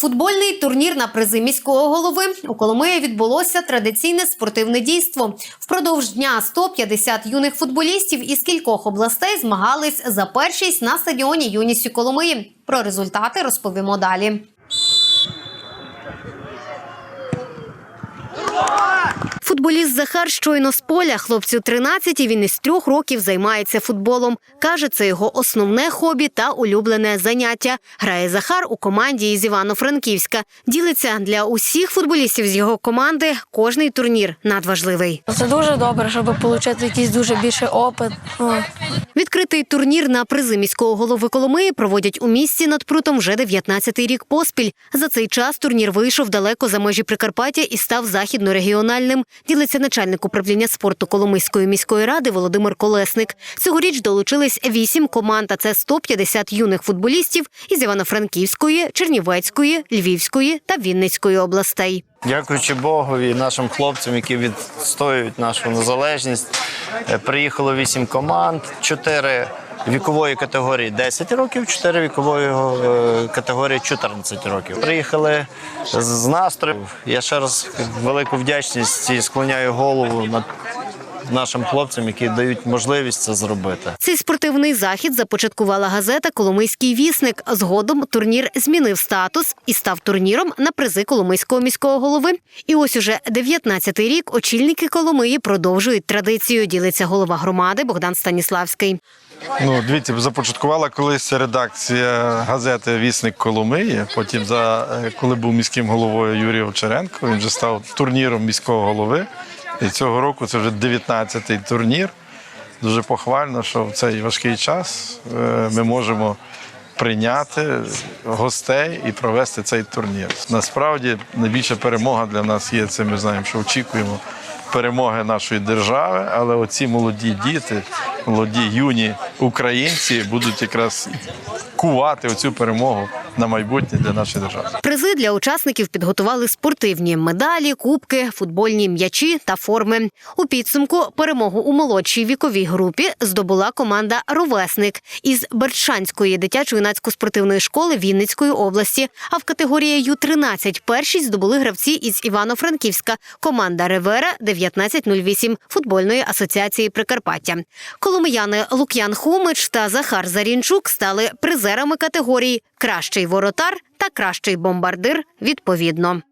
Футбольний турнір на призи міського голови у Коломиї відбулося традиційне спортивне дійство. Впродовж дня 150 юних футболістів із кількох областей змагались за першість на стадіоні юністю Коломиї. Про результати розповімо далі. Футболіст Захар щойно з поля. Хлопцю 13 і він із трьох років займається футболом. Каже, це його основне хобі та улюблене заняття. Грає Захар у команді із Івано-Франківська. Ділиться для усіх футболістів з його команди. Кожний турнір надважливий. Це дуже добре, щоб отримати якийсь дуже більший опит. Відкритий турнір на призи міського голови Коломиї проводять у місті над прутом вже 19-й рік поспіль. За цей час турнір вийшов далеко за межі Прикарпаття і став західнорегіональним. Ділиться начальник управління спорту Коломийської міської ради Володимир Колесник. Цьогоріч долучились вісім команд. А це 150 юних футболістів із Івано-Франківської, Чернівецької, Львівської та Вінницької областей. Дякуючи Богові нашим хлопцям, які відстоюють нашу незалежність. Е, Приїхало вісім команд, чотири вікової категорії 10 років, чотири вікової е, категорії 14 років. Приїхали з- настрою. Я ще раз велику вдячність і склоняю голову над нашим хлопцям, які дають можливість це зробити. Цей спортивний захід започаткувала газета Коломийський вісник. Згодом турнір змінив статус і став турніром на призи Коломийського міського голови. І ось уже 19-й рік очільники Коломиї продовжують традицію. Ділиться голова громади Богдан Станіславський. Ну, дивіться, започаткувала колись редакція газети Вісник Коломиї. Потім, за е, коли був міським головою Юрій Овчаренко, він вже став турніром міського голови. І цього року це вже 19-й турнір. Дуже похвально, що в цей важкий час е, ми можемо прийняти гостей і провести цей турнір. Насправді найбільша перемога для нас є це. Ми знаємо, що очікуємо перемоги нашої держави, але оці молоді діти, молоді юні українці будуть якраз кувати оцю перемогу на майбутнє для нашої держави. Призи для учасників підготували спортивні медалі, кубки, футбольні м'ячі та форми. У підсумку перемогу у молодшій віковій групі здобула команда Ровесник із Берчанської дитячо-юнацько спортивної школи Вінницької області. А в категорії Ю-13 першість здобули гравці із Івано-Франківська. Команда Ревера 1908 футбольної асоціації Прикарпаття. Коломияни Лук'ян Хумич та Захар Зарінчук стали призерами категорій Кращий воротар та кращий бомбардир відповідно.